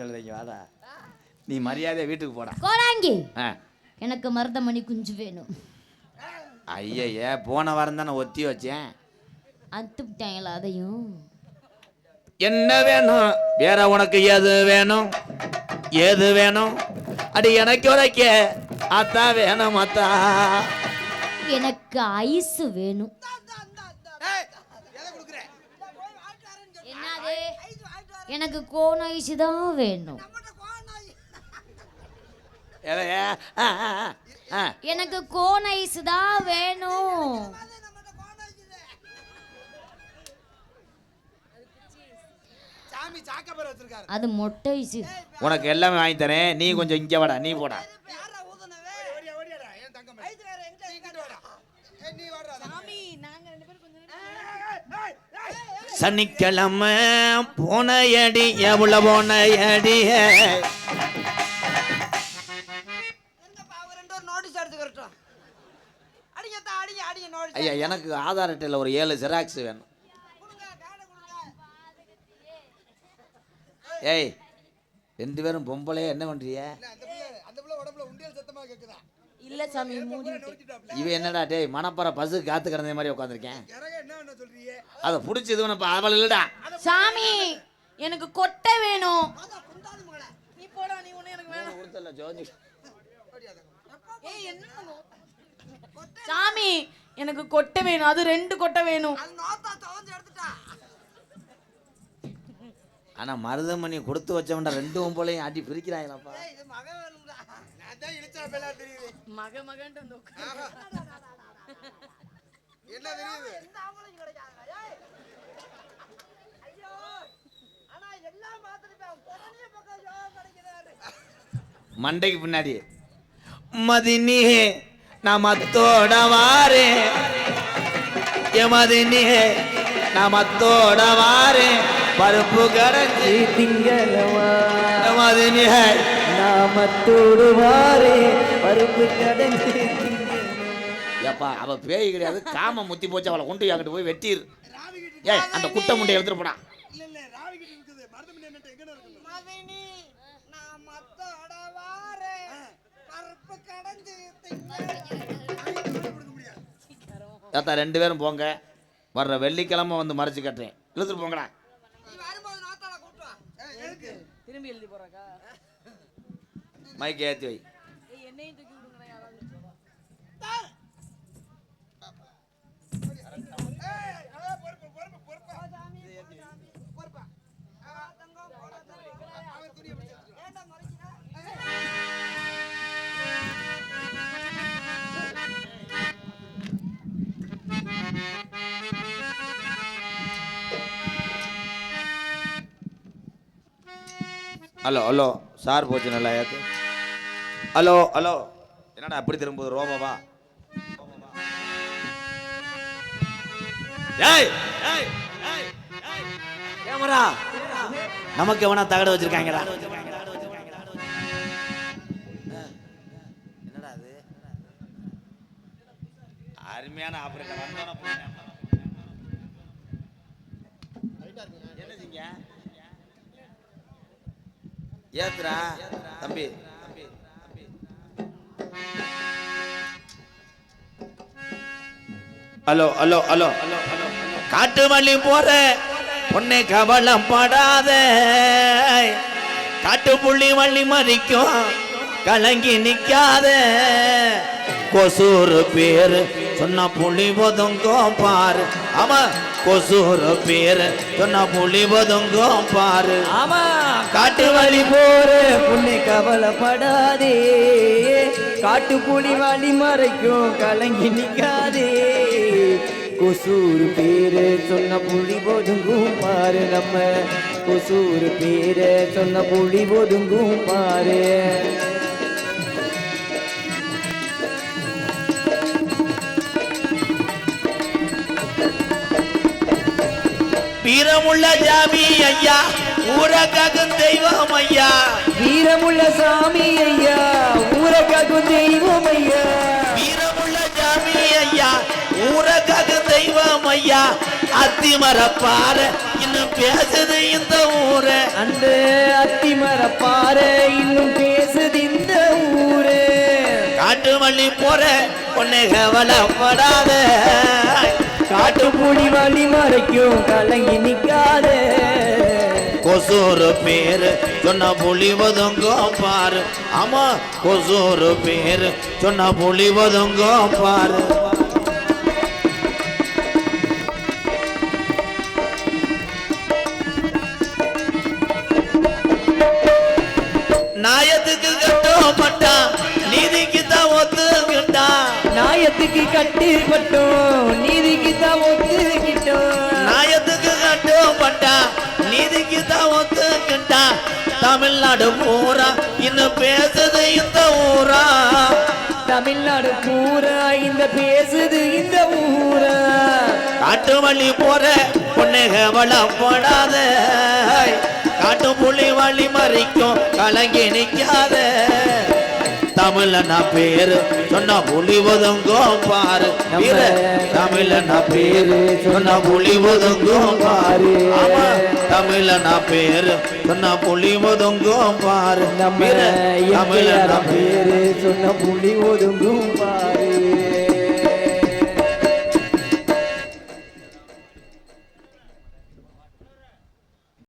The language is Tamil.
சொல்றீங்க வாடா. நீ மரியாதையா வீட்டுக்கு போடா. கோடாங்கி ஆ. எனக்கு மருதமணி குஞ்சு வேணும். ஐயய்ய போன வாரம் தானே ஒத்தி வச்சேன். அத்துப்பிட்டாங்களா அதையும் என்ன வேணும்? வேற உனக்கு எது வேணும்? ஏது வேணும்? அடி எனக்கு உரைக்க அத்தா வேணும் அத்தா. எனக்கு ஐஸ் வேணும். எனக்கு கோன் ஐஸ் தான் வேணும். எனக்கு கோன் ஐஸ் தான் வேணும். அது மொட்டை ஐஸ் உனக்கு எல்லாமே வாங்கி தரேன். நீ கொஞ்சம் இங்க வாடா நீ போடா. நீ வாடா. சாமி நாங்க ரெண்டு பேரும் சனிக்கிழமை போன அடி எவ்வளோ போன அடி எங்கப்பா அவங்க ரெண்டு பேரும் நோட்டீஸ் எடுத்து வரட்டும் அடிங்க தா அடிங்க அடிங்க நோட்டீஸ் ஐயா எனக்கு ஆதார் அட்டையில் ஒரு ஏழு ஜெராக்ஸ் வேணும். கொடுங்க காடை கொடுங்க ஏய் ரெண்டு பேரும் பொம்பளையே என்ன பண்றிய அந்த பிள்ளை அந்த பிள்ளை உடம்புல உண்டியல் சத்தமா கேக்குதா இல்ல சாமி மூடி இவ என்னடா டேய் மணப்பற பசு காத்து கிடந்த மாதிரி உட்காந்துருக்கேன் அதை பிடிச்சி இது பண்ண அவள் இல்லடா. சாமி எனக்கு கொட்டை வேணும். நீ போடா நீ ஒண்ணு எனக்கு வேணும். கொடுத்தல ஜோதி. ஏய் என்ன சாமி எனக்கு கொட்டை வேணும். அது ரெண்டு கொட்டை வேணும். ஆனா மருதமணி கொடுத்து வச்சவன்டா ரெண்டு பொம்பளையும் ஆட்டி பிரிக்கிறாங்களப்பா ஏய் இது மகன் என்ன தெரியுது? எந்த ஆம்பளையும் கிடைக்காது ஏய்! ஐயோ! ஆனா எல்லாம் மாத்திரப்பேன் உடனே பக்கம் யோகம் கிடைக்கிறாரு. மண்டைக்கு பின்னாடி மதினி நான் மத்தோட வாரே மதினி நான் மத்தோட வாரே பருப்பு கடைஞ்சி திங்களவா மதினி வாரே பருப்பு கடைந்து ஏப்பா அவ பேய் கிடையாது காம முத்தி போச்சு அவளை கொண்டு அங்கிட்டு போய் வெட்டிரு. ஏய் அந்த குட்டை முட்டை எடுத்துட்டு முடியாது ஏத்தா ரெண்டு பேரும் போங்க. வர்ற வெள்ளிக்கிழமை வந்து மறைச்சு கட்டுறேன். இழுத்துட்டு போங்கடா. மைக் ஏற்றி வை. ஹலோ ஹலோ சார் போச்சு நல்லா ஏத்து. ஹலோ ஹலோ என்னடா அப்படி திரும்புது? ரோமவா கேமரா. நமக்கு எவனா தகட வச்சிருக்காங்கடா? என்னடா அது? அருமையான ஆபரேட்டர் வந்தோன ஏத்துறா தம்பி. Hello hello hello. காட்டு வழி போற. பொண்ணை கவலம் படாத. காட்டு புள்ளி வள்ளி மறிக்கும் கலங்கி நிக்காத. கொசூர் பேரு சொன்ன புள்ளி ஒதுங்கோ பாரு. ஆமா கொசூர் பேரு. சொன்ன புள்ளி ஒதுங்கோ பாரு. ஆமா. காட்டு வழி போற புண்ணை கவலைப்படாதே. காட்டு புலி வழி மறைக்கும் கலங்கி நிக்காதே. கொசூர் பேரு சொன்ன புலி ஒதுங்கும் பாரு நம்ம. கொசூர் பேரு சொன்ன புலி ஒதுங்கும் பாரு. வீரமுள்ள ஜாமி ஐயா ஊரகாகும் தெய்வம் ஐயா. வீரமுள்ள சாமி ஐயா ஊரக்காகும் தெய்வம் ஐயா. வீரமுள்ள ஜாமி ஐயா ஊரகாகும் தெய்வம் ஐயா. அத்திமரப்பாரு இன்னும் பேசுது இந்த ஊரு. அந்த அத்திமர பாறை இன்னும் பேசுது இந்த ஊரு. காட்டு மல்லி போற பொண்ணு கவலைப்படாத. காட்டு பூடி வழி மறைக்கும் கலங்கி நிக்காதே. கொசூரு பேரு சொன்ன புலி ஒதுங்கோ பாரு. ஆமா கொசூரு பேரு சொன்ன புலி ஒதுங்கோ பாரு. நாயத்துக்கு கட்டுப்பட்டோம். நீதிக்கு தான் ஒத்துக்கிட்டோம். நாயத்துக்கு கட்டுப்பட்டான் நீதிக்கு தான் ஒத்துக்கிட்டான் தமிழ்நாடு பூரா இன்னும் பேசுது இந்த ஊரா. தமிழ்நாடு பூரா இந்த பேசுது இந்த ஊரா. காட்டு வழி போற பொண்ணுக வளப்படாத. காட்டு புலி வழி மறிக்கும். கலங்கி நிக்காத. தமிழ்ல நான் பேரு. சொன்ன புலி ஒதுங்கோ பாரு. வீர தமிழ்ல நான் பேரு. சொன்ன புலி ஒதுங்கோ பாரு. ஆமா தமிழ்ல நான் பேரு. சொன்ன புலி ஒதுங்கோ பாரு. நம்ம பேரு. பேரு. சொன்ன புலி ஒதுங்கும் பாரு.